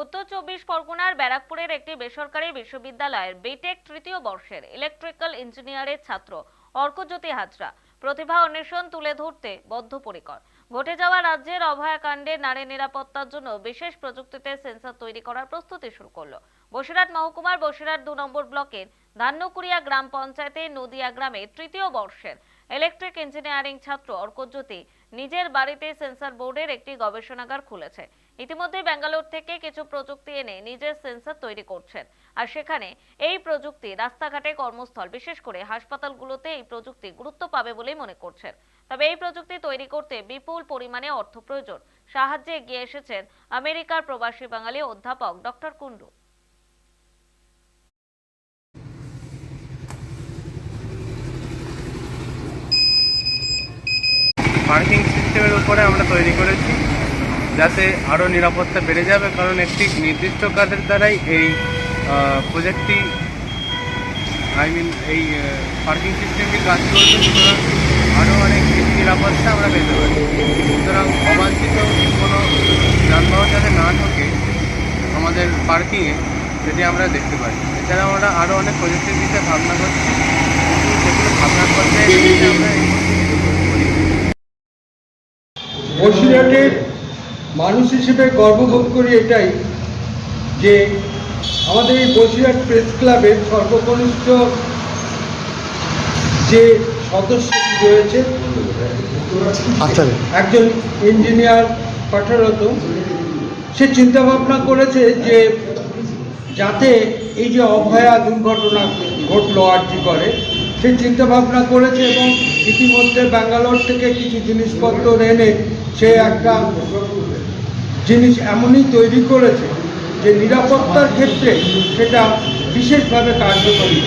উত্তর চব্বিশ পরগনার ব্যারাকপুরের একটি বেসরকারি বিশ্ববিদ্যালয়ের বিটেক তৃতীয় বর্ষের ইলেকট্রিক্যাল ইঞ্জিনিয়ারের ছাত্র অর্কজ্যোতি হাজরা। প্রতিভা অন্বেষণ তুলে ধরতে বদ্ধপরিকর। ঘটে যাওয়া রাজ্যের অভয়াকাণ্ডে নারী নিরাপত্তার জন্য বিশেষ প্রযুক্তিতে সেন্সর তৈরি করার প্রস্তুতি শুরু করল। বসিরহাট মহকুমার বসিরহাট দু নম্বর ব্লকের ধান্যকুড়িয়া গ্রাম পঞ্চায়েতের নদিয়া গ্রামে তৃতীয় বর্ষের ইলেকট্রিক ইঞ্জিনিয়ারিং ছাত্র অর্কজ্যোতি নিজের বাড়িতে সেন্সর বোর্ডের একটি গবেষণাগার খুলেছে। ইতিমধ্যে ব্যাঙ্গালোর থেকে কিছু প্রযুক্তি এনে নিজের সেন্সর তৈরি করছেন। আর সেখানে এই প্রযুক্তি রাস্তাঘাটে কর্মস্থল, বিশেষ করে হাসপাতালগুলোতে এই প্রযুক্তি গুরুত্ব পাবে বলেই মনে করছেন। তবে এই প্রযুক্তি তৈরি করতে বিপুল পরিমাণে অর্থ প্রয়োজন। সাহায্যে এগিয়ে এসেছেন আমেরিকার প্রবাসী বাঙালি অধ্যাপক ডক্টর কুন্ডু পার্কিং সিস্টেমের উপরে আমরা তৈরি করেছি, যাতে আরও নিরাপত্তা বেড়ে যাবে, কারণ একটি নির্দিষ্ট কাজের দ্বারাই এই প্রজেক্টটি আই মিন এই পার্কিং সিস্টেমটি কাজ করবে। সুতরাং আরও অনেক বেশি নিরাপত্তা আমরা পেতে পারি। সুতরাং অবাঞ্ছিত কোনো যানবাহন যাতে না ঢোকে আমাদের পার্কিংয়ে সেটি আমরা দেখতে পারি। এছাড়া আমরা আরও অনেক প্রজেক্টের বিষয়ে ভাবনা করছি। সেগুলো ভাবনার পর্যায়ে আমরা বসিরহাটের মানুষ হিসেবে গর্ববোধ করি এটাই যে আমাদের এই বসিরহাট প্রেস ক্লাবের সর্বকনিষ্ঠ যে সদস্য রয়েছে একজন ইঞ্জিনিয়ার পাঠারত সে চিন্তা ভাবনা করেছে যে যাতে এই যে অভয়া দুর্ঘটনা ঘটলো আরজি করে। সে চিন্তাভাবনা করেছে এবং ইতিমধ্যে ব্যাঙ্গালোর থেকে কিছু জিনিসপত্র এনে সে একটা জিনিস এমনই তৈরি করেছে যে নিরাপত্তার ক্ষেত্রে সেটা বিশেষভাবে কার্যকরী